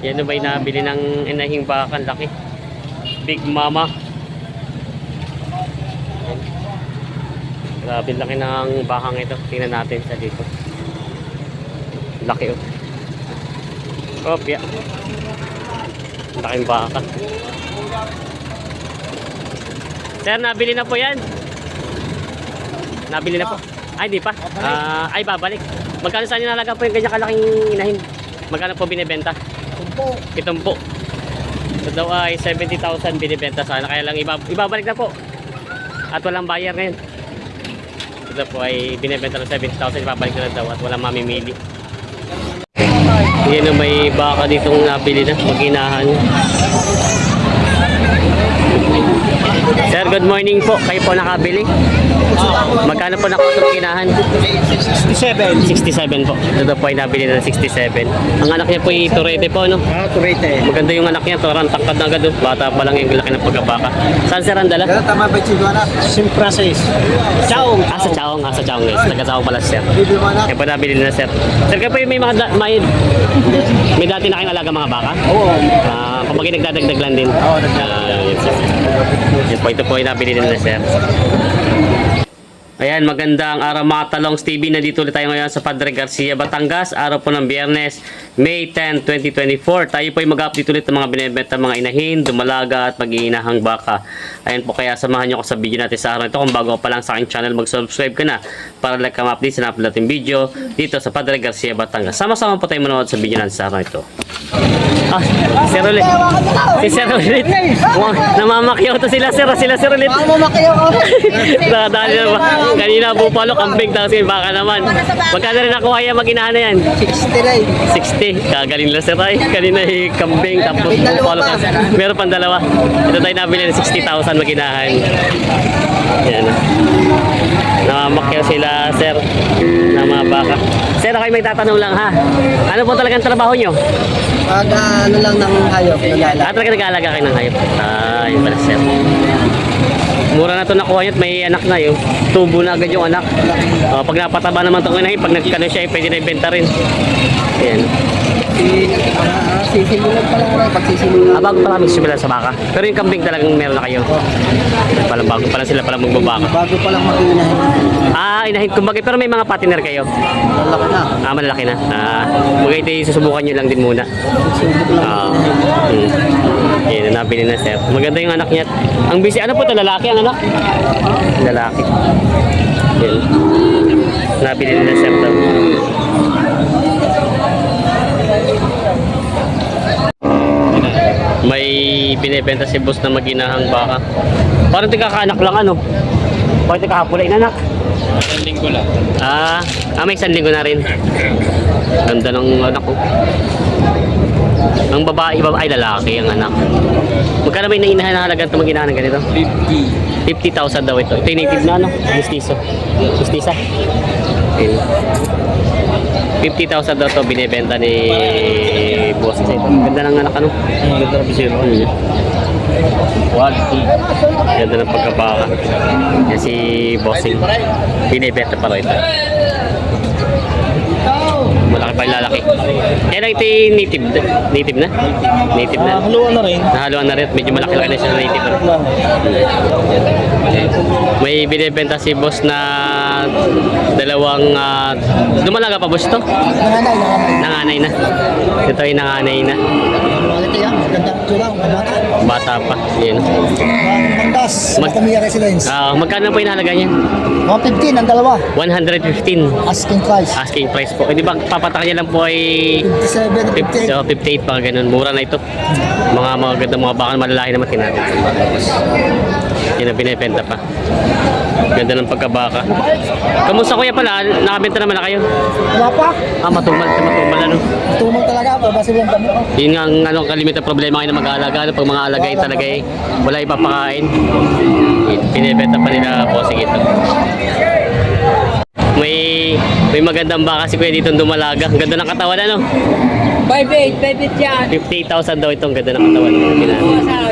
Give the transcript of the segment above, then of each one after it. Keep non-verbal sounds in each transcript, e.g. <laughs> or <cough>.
Yan na ba'y nabili ng inahing bakan laki? Big Mama. Yan. Grabe laki ng bakang ito. Tingnan natin sa dito. Laki oh. Kopya. Laking baka. Sir, nabili na po yan. Nabili na po. Ay, di pa. Ah, ay, babalik. Magkano saan nilalaga po yung ganyan kalaking inahin? Magkano po binibenta? Tumpo. Pitumpo. Ito daw ay 70,000 binibenta sana. Kaya lang iba, ibabalik na po. At walang buyer ngayon. Ito po ay binibenta ng 70,000. Ibabalik na daw at walang mamimili. Yan na may baka ditong nabili na. Maginahan. Sir, good morning po. Kayo po nakabili. Magkano po nakuha sa maginahan? 67. 67 po. Ito po ay nabili na ng 67. Ang anak niya po ay Torete po, no? Ah, turete. Maganda yung anak niya, torang tangkad na agad. oh. Bata pa lang yung laki ng pagkabaka. Saan sir ang dala? Kaya tama ba yung anak? Sim process. Ciao. Ah, sa Chaong. Ah, sa Chaong guys. Taga Chaong pala si sir. Kaya po nabili na sir. Sir, kayo po yung may mga may, may dati na kayong alaga mga baka? Oo. Ah, kumbaga nagdadagdag lang din. Oo, nagdadagdag. Ah, yun, sir. Yun po, ito po yung nabili din na sir. Ayan, magandang araw mga talongs TV. Nandito ulit tayo ngayon sa Padre Garcia, Batangas. Araw po ng Biyernes, May 10, 2024. Tayo po ay mag-update ulit ng mga binibenta mga inahin, dumalaga at mag-iinahang baka. Ayan po, kaya samahan nyo ako sa video natin sa araw ito. Kung bago pa lang sa aking channel, mag-subscribe ka na para like ka ma-update sa na-upload natin video dito sa Padre Garcia, Batangas. Sama-sama po tayo manood sa video natin sa araw ito. Ah, si Sir ulit. Si Sir ulit. Namamakyaw to sila, Sir. Sila, Sir ulit. Baka mamakayaw ako. <laughs> Dahil na ba? Kanina bupalo, kambing, tapos yung baka naman. Magkano rin nakuha yan, mag-inahan na yan? 69. 60. Kagaling lang sir ay. Kanina yung kambing, tapos bupalo. pa. Meron pang dalawa. Ito tayo nabili ng 60,000 mag-inahan. Yan. Namamakyaw sila, sir, ng mga baka. Sir, ako may tatanong lang ha. Ano po talagang trabaho nyo? Pag ah, ano lang ng hayop, nalala. Ah, talaga nag-aalaga kayo ng hayop. Ah, yun pala sir. Mura na to nakuha nyo at may anak na yun. Tubo na agad yung anak. Oh, pag napataba naman itong inahin, pag nagkano siya, pwede na ibenta rin. Ayan. Si, sisimulan pa lang rin. Pag sisimulan. Ah, bago pa lang magsimula sa baka. Pero yung kambing talagang meron na kayo. Palang bago pa lang sila palang magbabaka. Bago pa lang mag-iinahin. Ah, inahin kumbaga. Pero may mga partner kayo. Lalaki na. Ah, malalaki na. Ah, mga ito susubukan nyo lang din muna. Subok lang. Ah, hmm. Yan, nabili na sir. Maganda yung anak niya. Ang busy, ano po ito? Lalaki ang anak? Lalaki. Yan. Nabili na sir daw. May binibenta si boss na maginahang baka. Parang tigakaanak lang ano. Bakit kahapon na anak? Isang linggo lang. Ah, ah may isang linggo na rin. Ganda ng anak ko. Ang babae, babae, lalaki ang anak. Magkano ba yung inahin na halaga ito mag-inahan ng ganito? 50. 50,000 daw ito. Ito yung native na ano? Mistiso. Mistisa. Ayun. 50,000 daw ito binibenta ni boss ito. Ganda ng anak ano? Ang ganda na bisiro. Hmm. Quality. Ganda ng pagkabaka. Yan si bossing. Binibenta pa rin ito. Malaki pa yung lalaki. Yan ang native, native na? Native na. Haluan na rin. Nahaluan na rin. Medyo malaki-laki na siya na native. Ano? May binibenta si boss na dalawang uh, dumalaga pa boss to? Nanganay, nanganay. Nanganay na. Ito ay nanganay na. Bata pa. Yan. Mag- Matamia Residence. Ah, magkano po yung halaga niya? 115 ang dalawa. 115 Asking price. asking price po. Eh, di ba papatak niya lang po ay 57 50, 58. so 58 pa ganun. Mura na ito. Mga mga ganda mga baka malalaki naman tinatin. Yan ang binibenta pa. Ganda ng pagkabaka. Kamusta kuya pala? Nakabenta naman na kayo? Wala pa. Ah, matumal. Matumal ano? Tumang talaga. Babasa lang kami. Yun nga ang ano, kalimitan problema kayo na mag-aalaga. Ano, pag mga alagay talaga eh, wala ipapakain. Pinibenta pa nila bossing ito. May may magandang baka si Kuya dito dumalaga. Ang ganda ng katawan ano? 5-8, 5-8 yan. 58,000 daw itong ganda ng katawan. Ginamit.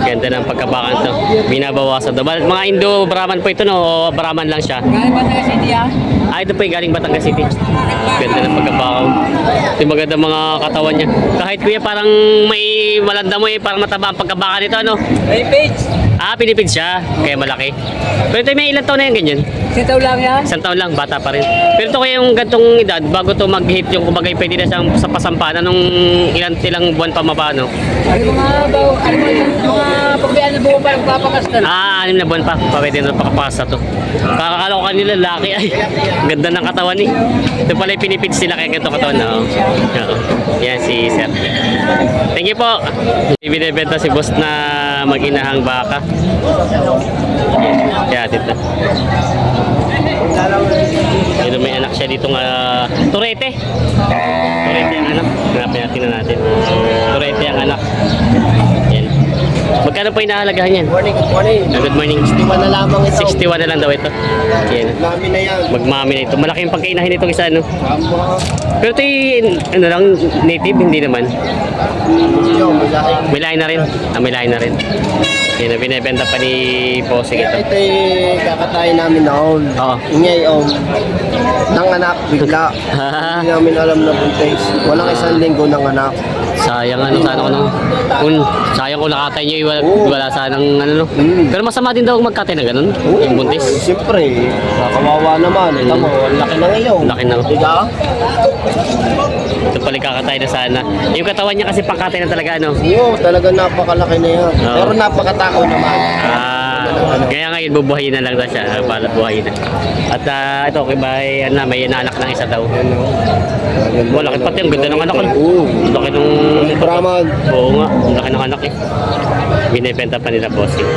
Ganda ng pagkabakan to. Binabawasan to. Ba- Mga Indo Brahman po ito no? O Brahman lang siya? Galing ba tayo City ah? Ah, ito po yung galing Batangas City. Ganda ng pagkabakaw. Ito yung maganda mga katawan niya. Kahit kuya parang may malanda mo eh, parang mataba ang pagkabaka nito ano? Page! Ah, pinipid siya. Kaya malaki. Pero ito may ilang taon na yan ganyan. Sitaw lang yan? Isang taon lang, bata pa rin. Pero ito kaya yung gantong edad, bago to mag-hit yung kumbaga pwede na siyang sa pasampanan nung ilang ilang buwan pa mabano. Ano mga baw, ano mga mga pagbiyan na buo pa na. Ah, anim na buwan pa. Pwede na pakapasa to. Kakakala ko kanila laki ay. Ganda ng katawan ni. Ito pala yung pinipid sila kaya ganito katawan na. Oh. Yan si Sir. Thank you po. Ibinibenta si boss na mag-inahang baka. Kaya dito. Ito may anak siya dito nga Turete. Turete ang anak. Hanapin natin na natin. Turete ang anak. Magkano po inahalagahan yan? Morning, good morning. Ah, Good morning. Iwan na lamang ito. 61 na lang daw ito. Yan. Namin na yan. Magmami na ito. Malaki yung pagkainahin itong isa, no? Tama. Pero ito ano lang, native, hindi naman. May lahi na rin. Ah, may lahi na rin. Yan, binibenta pa ni Bossing ito. Ito yung kakatayin namin noon. Oo. Ingay om. Nanganak bigla. <laughs> Hindi namin alam na buntis. Walang isang linggo nanganak. Sayang ano, sana ko kung, sayang kung nakatay nyo, wala, Oo. wala sanang, ano, no? Mm. Pero masama din daw magkatay na ganun, yung buntis. Siyempre, kakawawa naman. Ito mo, ang laki na ngayon. Laki na. Diba? Ito pala kakatay na sana. Yung katawan niya kasi pangkatay na talaga, ano? Oo, talaga napakalaki na yan. Oo. Pero napakatakaw naman. Ah, kaya ngayon bubuhayin na lang daw siya, para buhayin na. At ah, ito, kay Bay, ano, may anak ng isa daw. Oh, laki pati, ang ganda ng anak ko. Ang laki ng... Brahman. Oo nga, ang laki ng anak eh. Binibenta pa nila boss eh.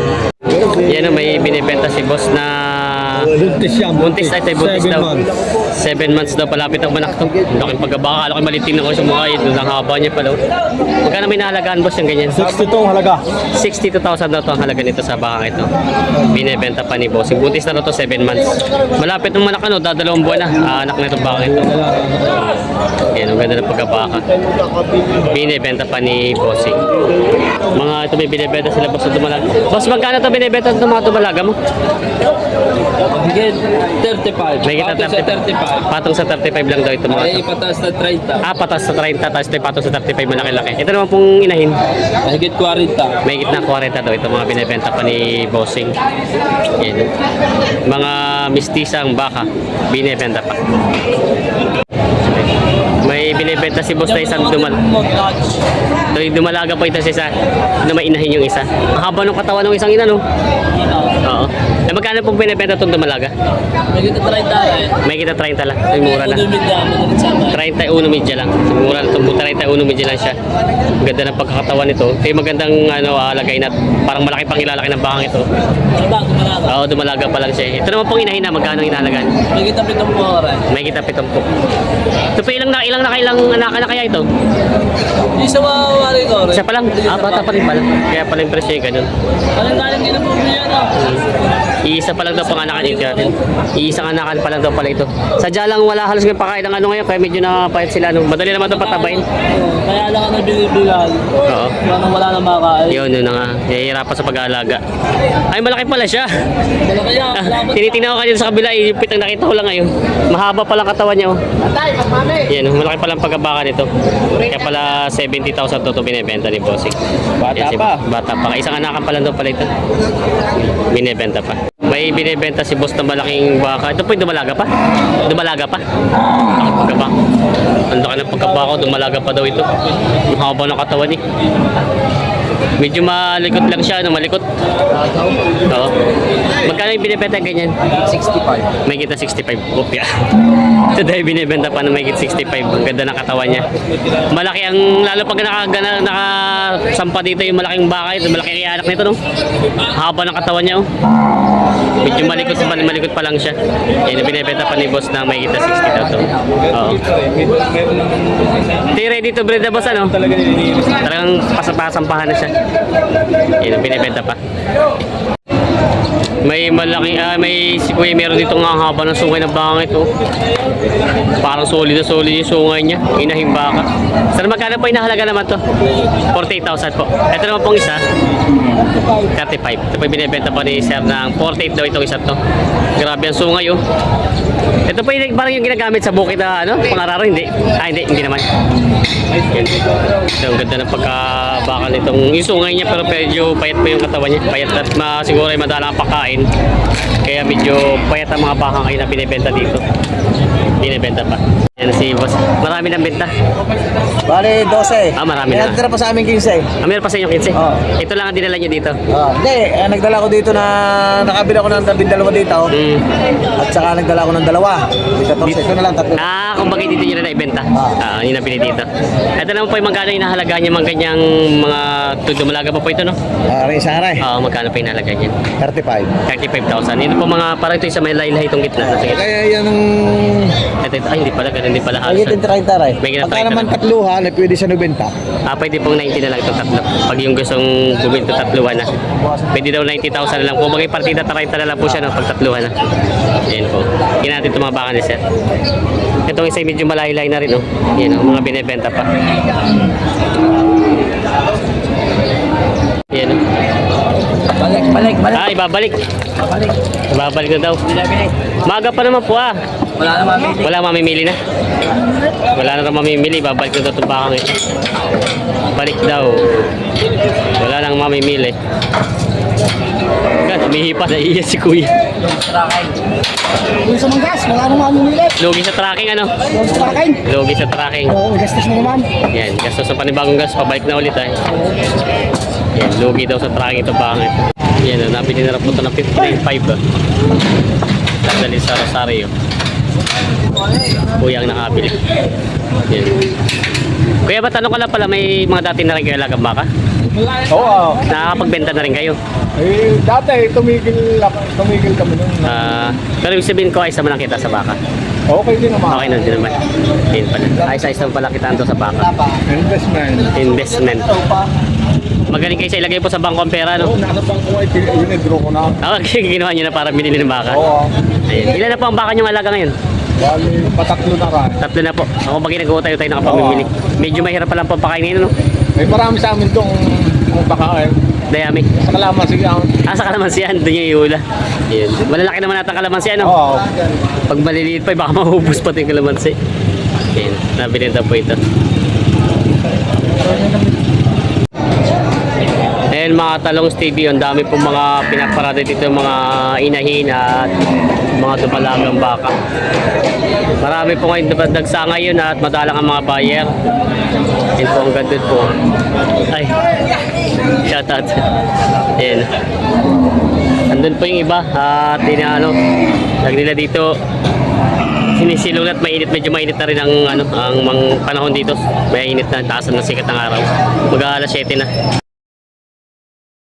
Yan oh, may binibenta si boss na... Buntis siya. Buntis ay tayo, buntis Seven daw. months. Seven months daw palapit ang manak to. Ang Laking pagkabaka, laki malitin na ko sa mukha yun. Ang haba niya pala. Magkano may nahalagaan boss yung ganyan? 62 ang halaga. 62,000 daw to ang halaga nito sa bakang ito. Binebenta pa ni Bossing. Buntis na daw to 7 months. Malapit ng manak ano, dadalawang buwan na. Ah, anak na itong bakang ito. Yan, ang ganda ng pagkabaka. Binebenta pa ni Bossing. Mga ito may binebenta sila boss na dumalaga. Boss, magkano ito binebenta ng mga dumalaga mo? Higit 35. May kita Patong sa 35. Patong sa 35 lang daw ito mga Ay, ito. ipataas na 30. Ah, patas sa 30, tapos ito patong sa 35 malaki-laki. Ito naman pong inahin. Higit 40. May gitna 40 daw ito mga binebenta pa ni Bossing. Yan. Mga mistisang baka binebenta pa. May binebenta si boss na isang dumal. Yung dumalaga po ito sa isa na may inahin yung isa. Ang haba ng katawan ng isang ina no? Eh magkano pong binebenta itong dumalaga? Higit 30 eh. May kita 30 lang. Ay mura na. 31 medya lang. Mura na itong 31 medya lang siya. Ang ganda ng pagkakatawan nito. Kaya magandang ano, alagay na parang malaki pang ilalaki ng bakang ito. Oo, dumalaga pa lang siya. eh. Ito naman pong inahin na magkano inalagaan. Na pitong mga oras. May kita pitong po. Ito pa ilang na ilang na anak na kaya ito? Isa mawawari ko. Isa pa lang. Ah, bata pa rin pala. Kaya pala yung presyo yung ganun. Anong galing din ang pumili na? Iisa pa lang daw panganakan ito natin. Iisang anakan pa lang daw pala ito. Sadya lang wala halos ng pakain ng ano ngayon kaya medyo napayat sila. No? Madali naman ito patabayin. Kaya lang ako nabinibilan. Oo. Wala wala na makain. Yun, yun na nga. Nahihirapan sa pag-aalaga. Ay, malaki pala siya. Wala kaya. Ah, Tinitingnan ko kanina sa kabila, eh, yung pitang nakita ko lang ngayon. Mahaba palang katawan niya. Oh. Yan, oh, malaki palang pagkabaka nito. Kaya pala 70,000 to to binibenta ni Bossing. Bata Yan, si- pa. Bata pa. Isang anakan pa lang daw pala ito. Binibenta pa. May binibenta si boss na malaking baka. Ito po yung dumalaga pa? Dumalaga pa? Laki pagkabaka. Ang laki ng pagkabaka, dumalaga pa daw ito. Ang haba ng katawan eh. Medyo malikot lang siya, no? Malikot. Oo. Magkano yung binibenta ganyan? 65. May kita 65 kopya. <laughs> Ito dahil binibenta pa na may kita 65. Ang ganda ng katawan niya. Malaki ang, lalo pag naka, naka, nakasampa dito yung malaking baka ito, malaki yung anak nito, no? Haba ng katawan niya, oh. Medyo malikot, malikot pa lang siya. Yan, binibenta pa ni boss na may kita 60 daw to. Oo. Hindi ready to breed na boss, ano? Talagang pasampahan na siya. Yan, binibenta pa. May malaki, ah, may si Kuya meron dito nga ang haba ng sungay ng bangit oh. Parang solid na solid yung sungay niya. Inahing baka. Magkano po inahalaga naman to? 48,000 po. Ito naman pong isa. 35. Ito po binibenta po ni Sir ng 48 daw itong isa to. Grabe ang sungay oh. Ito po yung parang yung ginagamit sa bukid na ano, pangararo, hindi. Ah, hindi, hindi naman. Yan. Ito, ang ganda ng pagkabakal nitong yung sungay niya pero medyo payat pa yung katawan niya. Payat at ma, siguro ay madalang pagkain. Kaya medyo payat ang mga bakang ay na binibenta dito. Binibenta pa. Yan si boss. Marami ng benta. Bale, 12. Ah, marami na. natira pa sa amin 15. Ah, meron pa sa inyo 15. Oo. Ito lang ang dinala niyo dito. Ah, hindi, eh, nagdala ko dito na nakabila ko ng labing dalawa dito. Mm. At saka nagdala ko ng dalawa. Di 14. Ito na lang, tatlo. Ah, kung bakit dito nyo na naibenta. Ah. Ah, yun ang pinili dito. Ito naman po yung magkano yung nahalaga niya mga ganyang mga tudumalaga pa po ito, no? Ah, rin sa aray. Oo, magkano pa yung nahalaga niya? 35. 35,000. Ito po mga, parang ito yung sa may laylay itong gitna. Sa gitna. Kaya yan ang... Ito, ito, ay, hindi pala, ganun din pala Ay, halos. ito 30 aray. May ginatry Pagka ka naman na. tatluhan, ay pwede sa 90. Ah, pwede pong 90 na lang itong tatlo. Pag yung gustong bumili ito tatluhan na. Pwede daw 90,000 na lang. Kung maging partida, 30 na lang po siya no, pag tatluhan na. Yan po. Yan natin itong mga baka ni Sir. Itong isa medyo malayo-layo na rin, no? Yan, oh, mga binibenta pa. Yan, oh. Balik, balik, balik. Ah, ibabalik. Balik. Ibabalik na daw. Maga pa naman po, ah. Wala na mamili. Wala mamimili na. Wala na rin mamimili. Babalik na bakang ito. Balik daw. Wala nang mamimili. Gan, umihipa na iya si kuya. Yung sa manggas, wala nang mamili. Lugi sa tracking ano? Yung sa takin. Lugi sa tracking. Oo, gastos mo naman. Yan, gastos sa panibagong gas. Pabalik na ulit ay. Yan, lugi daw sa tracking ito bakang ito. Yan, nabili na rin po ito ng 59.5 ah. Dadali sa Rosario. Kuya ang nakabili. Yan. Kuya, ba tanong ko lang pala, may mga dati na rin kayo alagang baka? Oo. Nakakapagbenta na rin kayo. Eh, dati tumigil, tumigil kami nun. Ah, pero ibig sabihin ko, ayos naman ang kita sa baka. Okay din naman. Okay na din naman. Yun pala. Ayos-ayos naman pala kitaan to sa baka. Investment. Investment. Magaling kayo sa ilagay po sa bangko ang pera, no? nasa bangko ay withdraw ko na. <laughs> Ah, ginawa nyo na para binili ng baka. Oo. Ayun. Ilan na po ang baka nyo alaga ngayon? Bali, patatlo na rin. Tatlo na po. Ako pag nag-uutayo tayo nakapamimili. Medyo mahirap pa lang po pakainin, no? May marami sa amin itong kung baka ay Dayami. sa kalaman sige ang Ah, sa kalamansiyan, doon yung iula. Yun. Malalaki naman natin ang kalamansiyan, no? Oo. Pag maliliit pa, eh, baka <laughs> mahubos pa ito yung kalamansi. Yan, nabili na po ito. Mga talong TV, ang dami pong mga pinaparada dito, mga inahin at mga dumalagang baka. Marami po ngayon dagsa ngayon at madalang ang mga buyer. Yan po ang ganda po. Ay, shout out. Yan. Andun po yung iba at inaano, lag nila dito sinisilong at mainit, medyo mainit na rin ang ano, ang mang panahon dito. May init na taas ng sikat ng araw. Mag alas 7 na.